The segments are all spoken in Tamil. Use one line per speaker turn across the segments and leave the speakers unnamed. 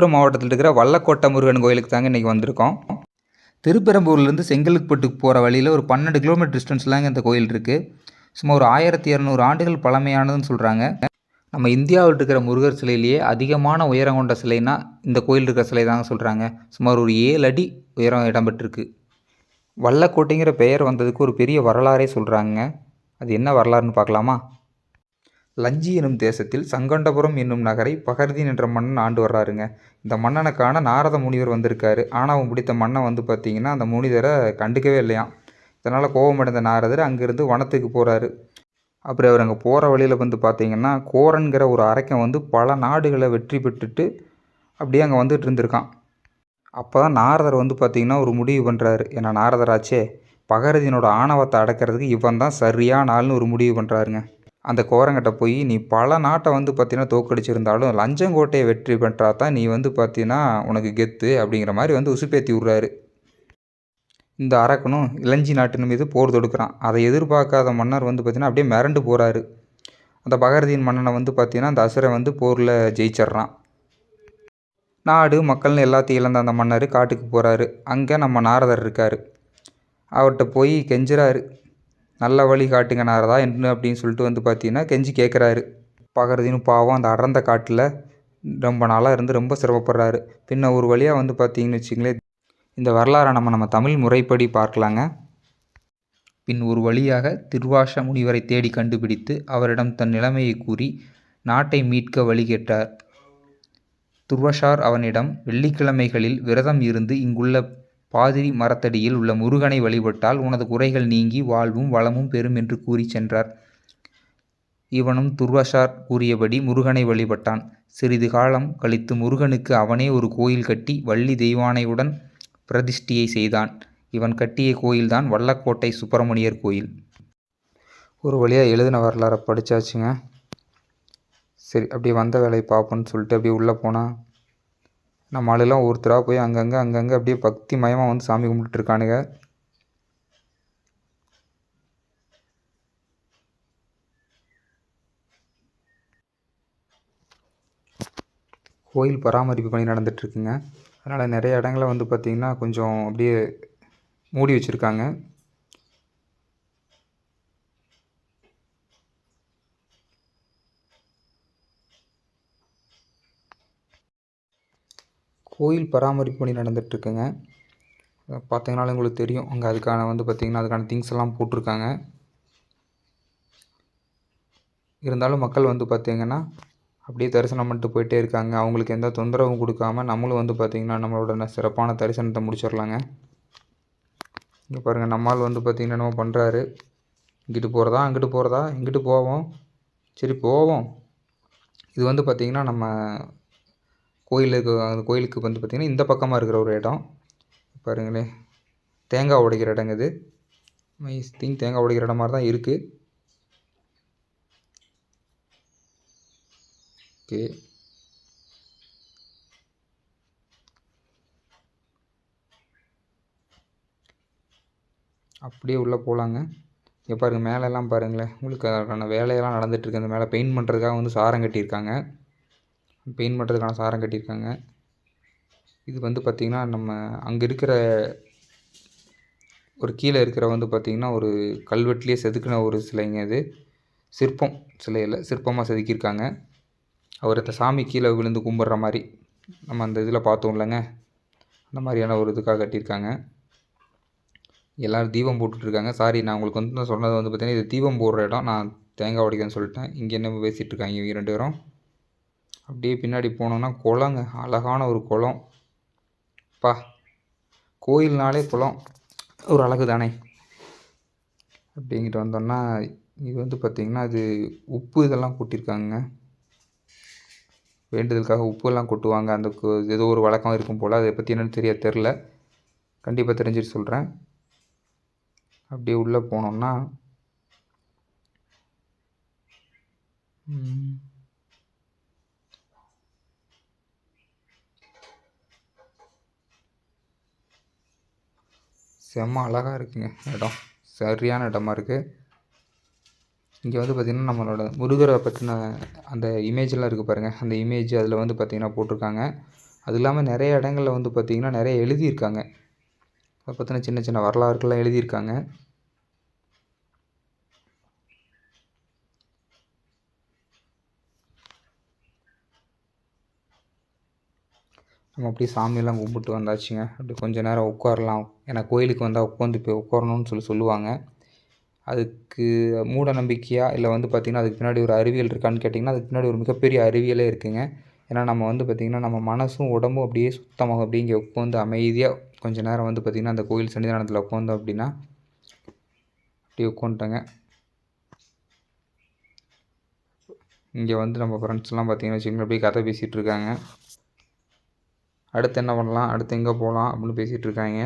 காஞ்சிபுரம் மாவட்டத்தில் இருக்கிற வல்லக்கோட்டை முருகன் கோயிலுக்கு தாங்க இன்றைக்கி வந்திருக்கோம். திருப்பெரம்பூர்லேருந்து செங்கல்பட்டுக்கு போகிற வழியில் ஒரு பன்னெண்டு கிலோமீட்டர் டிஸ்டன்ஸ்லாங்க இந்த கோயில் இருக்குது சும்மா ஒரு ஆயிரத்தி இரநூறு ஆண்டுகள் பழமையானதுன்னு சொல்கிறாங்க நம்ம இந்தியாவில் இருக்கிற முருகர் சிலையிலேயே அதிகமான உயரம் கொண்ட சிலைனா இந்த கோயில் இருக்கிற சிலை தாங்க சொல்கிறாங்க சுமார் ஒரு ஏழு அடி உயரம் இடம்பெற்றிருக்கு. வல்லக்கோட்டைங்கிற பெயர் வந்ததுக்கு ஒரு பெரிய வரலாறே சொல்கிறாங்க அது என்ன வரலாறுன்னு பார்க்கலாமா? லஞ்சி எனும் தேசத்தில் சங்கண்டபுரம் என்னும் நகரை பகர்தீன் என்ற மன்னன் ஆண்டு வர்றாருங்க. இந்த மன்னனை காண நாரத முனிவர் வந்திருக்காரு. ஆணவம் பிடித்த மன்னன் வந்து பார்த்தீங்கன்னா அந்த முனிதரை கண்டுக்கவே இல்லையாம். இதனால் கோபமடைந்த நாரதர் அங்கேருந்து வனத்துக்கு போகிறாரு அப்புறம் அவர் அங்கே போகிற வழியில் வந்து பார்த்தீங்கன்னா கோரன்கிற ஒரு அரக்கன் வந்து பல நாடுகளை வெற்றி பெற்றுட்டு அப்படியே அங்கே வந்துட்டு இருந்திருக்கான். அப்போ தான் நாரதர் வந்து பார்த்திங்கன்னா ஒரு முடிவு பண்ணுறாரு ஏன்னா நாரதராச்சே பகரதினோட ஆணவத்தை அடக்கிறதுக்கு இவன் தான் சரியான ஆள்னு ஒரு முடிவு பண்ணுறாருங்க அந்த கோரங்கிட்ட போய் நீ பல நாட்டை வந்து பார்த்தீங்கன்னா தோக்கடிச்சிருந்தாலும் லஞ்சங்கோட்டையை வெற்றி பெற்றா தான் நீ வந்து பார்த்தீங்கன்னா உனக்கு கெத்து அப்படிங்கிற மாதிரி வந்து உசுப்பேத்தி விட்றாரு. இந்த அரக்கனும் இளஞ்சி நாட்டின் மீது போர் தொடுக்கிறான். அதை எதிர்பார்க்காத மன்னர் வந்து பார்த்தீங்கன்னா அப்படியே மிரண்டு போகிறாரு அந்த பகரதீன் மன்னனை வந்து பார்த்தீங்கன்னா அந்த அசுரை வந்து போரில் ஜெயிச்சிட்றான். நாடு மக்கள்னு எல்லாத்தையும் இழந்த அந்த மன்னர் காட்டுக்கு போகிறாரு அங்கே நம்ம நாரதர் இருக்கார். அவர்கிட்ட போய் கெஞ்சுறாரு. நல்ல வழி காட்டுங்க நாரதா என்ன அப்படின்னு சொல்லிட்டு வந்து பார்த்தீங்கன்னா கெஞ்சி கேட்குறாரு. பகரதீனும் பாவம் அந்த அடர்ந்த காட்டில் ரொம்ப நாளாக இருந்து ரொம்ப சிரமப்படுறாரு. பின்ன ஒரு வழியாக வந்து பார்த்தீங்கன்னு வச்சிங்களேன் இந்த வரலாறை நம்ம நம்ம தமிழ் முறைப்படி பார்க்கலாங்க. பின் ஒரு வழியாக திருவாஷ முனிவரை தேடி கண்டுபிடித்து அவரிடம் தன் நிலைமையை கூறி நாட்டை மீட்க வழி கேட்டார். துர்வஷார் அவனிடம் வெள்ளிக்கிழமைகளில் விரதம் இருந்து இங்குள்ள பாதிரி மரத்தடியில் உள்ள முருகனை வழிபட்டால் உனது குறைகள் நீங்கி வாழ்வும் வளமும் பெறும் என்று கூறி சென்றார். இவனும் துர்வஷார் கூறியபடி முருகனை வழிபட்டான். சிறிது காலம் கழித்து முருகனுக்கு அவனே ஒரு கோயில் கட்டி வள்ளி தெய்வானையுடன் பிரதிஷ்டியை செய்தான். இவன் கட்டிய கோயில்தான் வல்லக்கோட்டை சுப்பிரமணியர் கோயில். ஒரு வழியாக எழுதின வரலாறை படித்தாச்சுங்க சரி அப்படியே வந்த வேலையை பார்ப்போன்னு சொல்லிட்டு அப்படியே உள்ளே போனால் நம்ம ஆளுலாம் ஒருத்தராக போய் அங்கங்கே அங்கங்கே அப்படியே பக்தி மயமாக வந்து சாமி கும்பிட்டுருக்கானுங்க கோயில் பராமரிப்பு பணி நடந்துகிட்ருக்குங்க அதனால் நிறைய இடங்கள வந்து பார்த்திங்கன்னா கொஞ்சம் அப்படியே மூடி வச்சுருக்காங்க. கோயில் பராமரிப்பு பணி நடந்துகிட்ருக்குங்க. பார்த்தீங்கனாலும் உங்களுக்கு தெரியும். அங்கே அதுக்கான வந்து பார்த்திங்கன்னா அதுக்கான திங்ஸ் எல்லாம் போட்டிருக்காங்க. இருந்தாலும் மக்கள் வந்து பார்த்திங்கன்னா அப்படியே தரிசனம் பண்ணிட்டு போயிட்டே இருக்காங்க. அவங்களுக்கு எந்த தொந்தரவும் கொடுக்காம நம்மளும் வந்து பார்த்திங்கன்னா நம்மளோட சிறப்பான தரிசனத்தை முடிச்சிடலாங்க. இங்கே பாருங்கள் நம்மால் வந்து பார்த்திங்கன்னா என்னமோ பண்ணுறாரு இங்கிட்டு போகிறதா அங்கிட்டு போகிறதா இங்கிட்டு போவோம். சரி போவோம். இது வந்து பார்த்திங்கன்னா நம்ம கோயிலுக்கு அந்த கோயிலுக்கு வந்து பார்த்திங்கன்னா இந்த பக்கமாக இருக்கிற ஒரு இடம். பாருங்களேன். தேங்காய் உடைக்கிற இடங்க இது. ஐ திங்க் தேங்காய் உடைக்கிற இடம் மாதிரி தான் இருக்குது ஓகே அப்படியே உள்ளே போகலாங்க இங்கே பாருங்கள் மேலெல்லாம் பாருங்களேன். உங்களுக்கு அதற்கான வேலையெல்லாம் நடந்துகிட்ருக்கு அந்த மேலே பெயிண்ட் பண்ணுறதுக்காக வந்து சாரம் கட்டியிருக்காங்க. பெயிண்ட் பண்ணுறதுக்கான சாரம் கட்டியிருக்காங்க. இது வந்து பார்த்திங்கன்னா நம்ம அங்கே இருக்கிற ஒரு கீழே இருக்கிற வந்து பார்த்திங்கன்னா ஒரு கல்வெட்டுலேயே செதுக்கின ஒரு சிலைங்க இது சிற்பம் சிலையில் சிற்பமாக செதுக்கியிருக்காங்க. அவர் இந்த சாமி கீழே விழுந்து கும்பிட்ற மாதிரி நம்ம அந்த இதில் பார்த்தோம் இல்லைங்க. அந்த மாதிரியான ஒரு இதுக்காக கட்டியிருக்காங்க. எல்லோரும் தீபம் போட்டுட்ருக்காங்க. சாரி நான் உங்களுக்கு வந்து நான் சொன்னது வந்து பார்த்தீங்கன்னா இது தீபம் போடுற இடம். நான் தேங்காய் உடைக்கிறேன்னு சொல்லிட்டேன். இங்கே என்ன பேசிகிட்டு இருக்காங்க இவங்க ரெண்டு பேரும்? அப்படியே பின்னாடி போனோம்னா குளங்க. அழகான ஒரு குளம். பா கோயில்னாலே குளம். ஒரு அழகு தானே? அப்படிங்கிட்டு வந்தோம்னா இது வந்து பார்த்திங்கன்னா அது உப்பு இதெல்லாம் கூட்டியிருக்காங்க வேண்டுதலுக்காக உப்புலாம் கொட்டுவாங்க. அந்த ஏதோ ஒரு வழக்கம் இருக்கும் போல். அதை பற்றி என்னென்னு தெரிய தெரில கண்டிப்பாக தெரிஞ்சுட்டு சொல்கிறேன் அப்படியே உள்ளே போனோம்னா செம்ம அழகாக இருக்குங்க இடம். சரியான இடமா இருக்குது இங்கே வந்து பார்த்திங்கன்னா நம்மளோட முருகரை பற்றின அந்த இமேஜெலாம் இருக்குது பாருங்கள் அந்த இமேஜ் அதில் வந்து பார்த்திங்கன்னா போட்டிருக்காங்க. அது இல்லாமல் நிறைய இடங்கள்ல வந்து பார்த்திங்கன்னா நிறைய எழுதியிருக்காங்க. அதை பற்றின சின்ன சின்ன வரலாறுகள்லாம் எழுதியிருக்காங்க. நம்ம அப்படியே சாமியெல்லாம் கும்பிட்டு வந்தாச்சுங்க. அப்படி கொஞ்ச நேரம் உட்காரலாம். ஏன்னா கோயிலுக்கு வந்தால் உட்காந்து போய் உட்காரணும்னு சொல்லி சொல்லுவாங்க. அதுக்கு மூட நம்பிக்கையாக இல்லை வந்து பார்த்திங்கன்னா அதுக்கு பின்னாடி ஒரு அறிவியல் இருக்கான்னு கேட்டிங்கன்னா அதுக்கு பின்னாடி ஒரு மிகப்பெரிய அறிவியலே இருக்குங்க. ஏன்னா நம்ம வந்து பார்த்திங்கன்னா நம்ம மனசும் உடம்பும் அப்படியே சுத்தமாகும் அப்படியே இங்கே உட்காந்து அமைதியாக கொஞ்ச நேரம் வந்து பார்த்திங்கன்னா அந்த கோயில் சன்னிதானத்தில் உட்காந்தோம் அப்படின்னா அப்படியே உட்காந்துட்டேங்க இங்கே வந்து நம்ம ஃப்ரெண்ட்ஸ்லாம் பார்த்திங்கன்னா வச்சுக்கோங்களேன் அப்படியே கதை பேசிகிட்டு இருக்காங்க. அடுத்து என்ன பண்ணலாம்? அடுத்து எங்கே போகலாம் அப்படின்னு பேசிகிட்டு இருக்காங்க.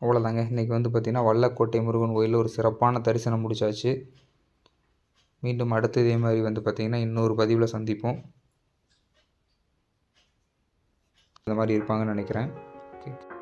அவ்வளோதாங்க இன்றைக்கி வந்து பார்த்திங்கன்னா வல்லக்கோட்டை முருகன் கோயிலில் ஒரு சிறப்பான தரிசனம் முடிச்சாச்சு. மீண்டும் அடுத்து இதே மாதிரி வந்து பார்த்திங்கன்னா இன்னொரு பதிவில் சந்திப்போம். இந்த மாதிரி இருப்பாங்கன்னு நினைக்கிறேன். ஓகே